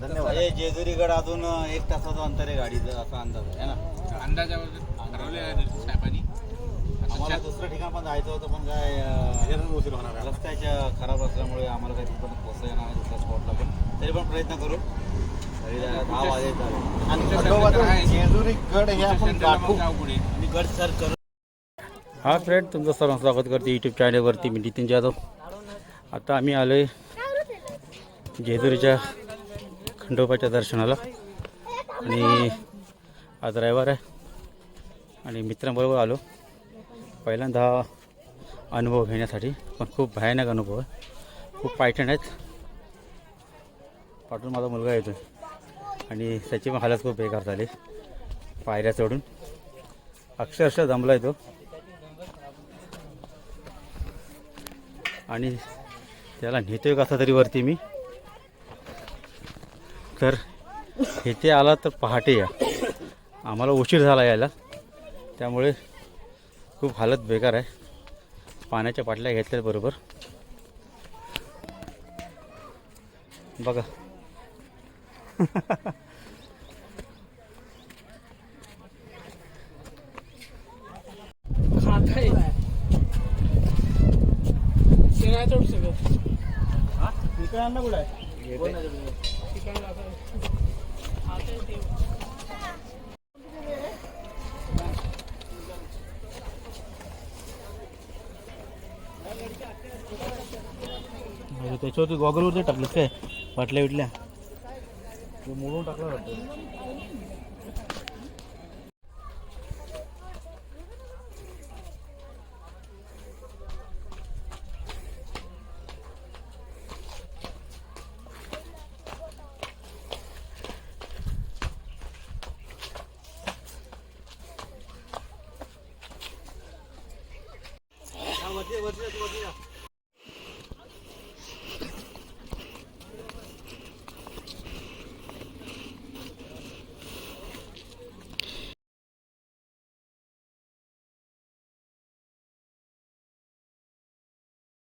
धन्यवाद. हे जेजुरीगड अजून एक तासाचं अंतर आहे गाडीचं असा अंदाज आहे ना? आम्हाला दुसरं ठिकाण पण जायचं होतं पण काय रस्त्याच्या खराब असल्यामुळे आम्हाला काही तिथपर्यंत पोचता येणार नाही दुसऱ्या स्पॉटला पण. तरी पण प्रयत्न करू. दहा आणि जेजुरी गड हे आपण गाठू. गड सर करू. हा फ्रेंड तुमचं सर्व स्वागत करते यूट्यूब चॅनलवरती मी नितीन जाधव. आता आम्ही आलो आहे जेजुरीच्या खंडोबाच्या दर्शनाला. आणि आज रविवार आहे. आणि मित्रांबरोबर आलो. पहिल्यांदा अनुभव घेण्यासाठी. पण खूप भयानक अनुभव आहे. खूप पायठण आहेत पाठून माझा मुलगा येतो आणि त्याची पण हालत खूप बेकार झाली. पायऱ्या चढून. अक्षरशः जमला तो. आणि त्याला नेतोय कसा तरी वरती मी? तर इथे आला तर पहाटे या. आम्हाला उशीर झाला यायला. त्यामुळे खूप हालत बेकार आहे. पाण्याच्या बाटल्या घेतल्या बरोबर. बघा. त्याच्यावरती गॉगलवरती टाकलं काय? बाटल्या विटल्या मोडून टाकला वाटतं.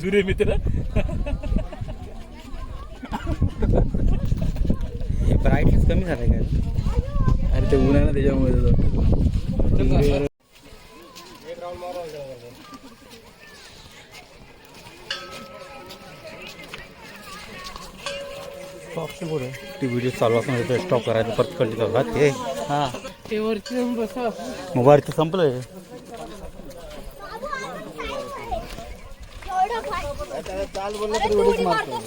जुरे मित्र हे ब्राईटनेस कमी झालाय का अरे ते उन्हाळा ना त्याच्यामुळे. ऑप्शन पुढे ती व्हिडिओ चालू असणार स्टॉप करायचं परत कंटिन्यू करा ते हां. ते वरती जाऊन बसा. मोबाईल तर संपलं चाल बोललं तरी उडीच मारतो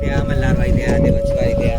द्या मल्हारबाई द्या देवचबाई द्या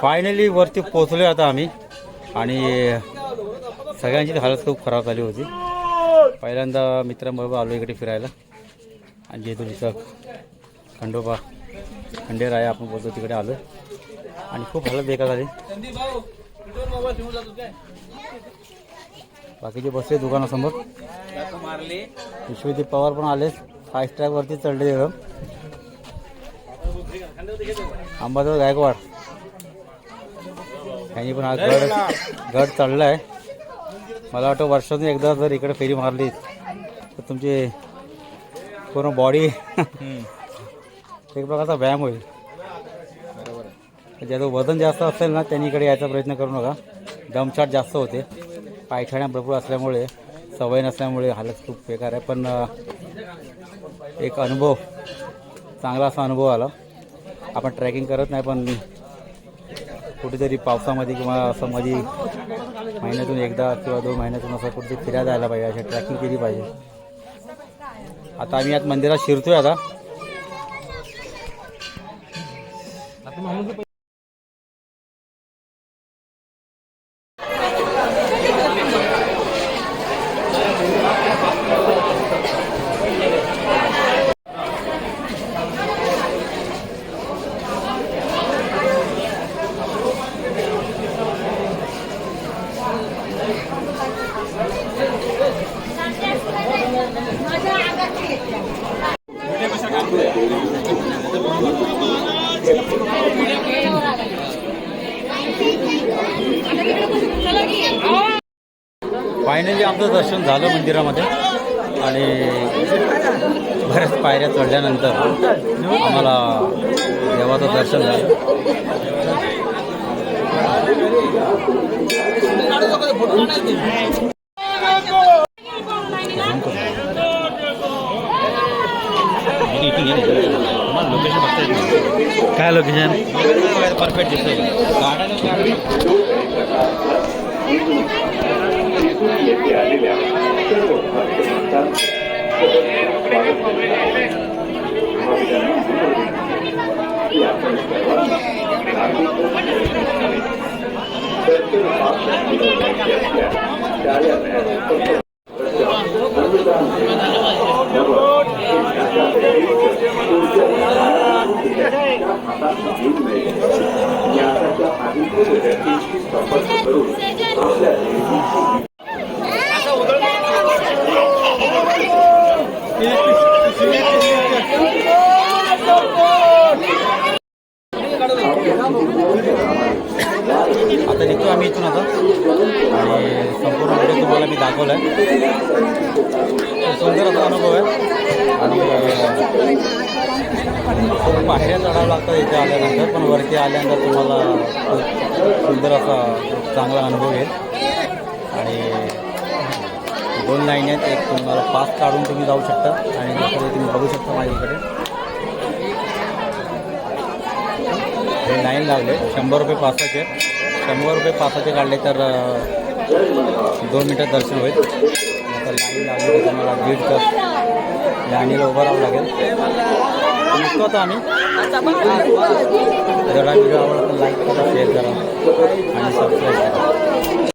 फायनली वरती पोचलो आता आम्ही. आणि सगळ्यांची हालत खूप खराब झाली होती. पहिल्यांदा मित्रांबरोबर आलो इकडे फिरायला. आणि जेजुरीचा खंडोबा खंडेराया आपण बोलतो तिकडे आलो. आणि खूप हालत बेकार झाली. बाकीचे बसले दुकानासमोर. विश्वदीप पवार पण आले फाय स्टार वरती चढले एकदम अंबादास गायकवाड. त्यांनी पण आज गड गड आहे मला वाटतं वर्षातून एकदा जर इकडे फेरी मारली तर तुमची पूर्ण बॉडी एक प्रकारचा व्यायाम होईल. ज्याचं वजन जास्त असेल ना त्यांनी इकडे यायचा प्रयत्न करू नका. दमछाट जास्त होते. पायथ्याण्या भरपूर असल्यामुळे सवय नसल्यामुळे हालत खूप बेकार आहे. पण एक अनुभव चांगला असा अनुभव आला. आपण ट्रॅकिंग करत नाही पण कुठेतरी पावसामध्ये किंवा असं मध्ये महिन्यातून एकदा किंवा दोन महिन्यातून असं कुठेतरी फिरायला जायला पाहिजे अशी ट्रॅकिंग केली पाहिजे. आता आम्ही आज मंदिरात शिरतोय आता. फायनली आमचं दर्शन झालं मंदिरामध्ये. आणि बऱ्याच पायऱ्या चढल्यानंतर आम्हाला देवाचं दर्शन झालं. काय लोकेशन परफेक्ट दिसतंय आता निघतो आम्ही इथून आता आणि संपूर्ण व्हिडिओ तुम्हाला मी दाखवला आहे सुंदर असा अनुभव आहे. आणि खूप पायऱ्या चढावं लागतं इथे आल्यानंतर पण वरती आल्यानंतर तुम्हाला सुंदर असा चांगला अनुभव येईल. आणि दोन लाईन आहेत. एक तुम्हाला पास काढून तुम्ही जाऊ शकता आणि दुसरं तुम्ही बघू शकता माझ्याकडे. हे लाईन लावले. शंभर रुपये पासाचे. शंभर रुपये पासाचे काढले तर दोन मिनटात दर्शन होईल. आता लाईन लावली तर तुम्हाला दीड तास लाईनीला उभं राहावं लागेल. निघतो आता आम्ही. जरा व्हिडिओ आवडला तर लाईक करा शेअर करा आणि सबस्क्राईब करा.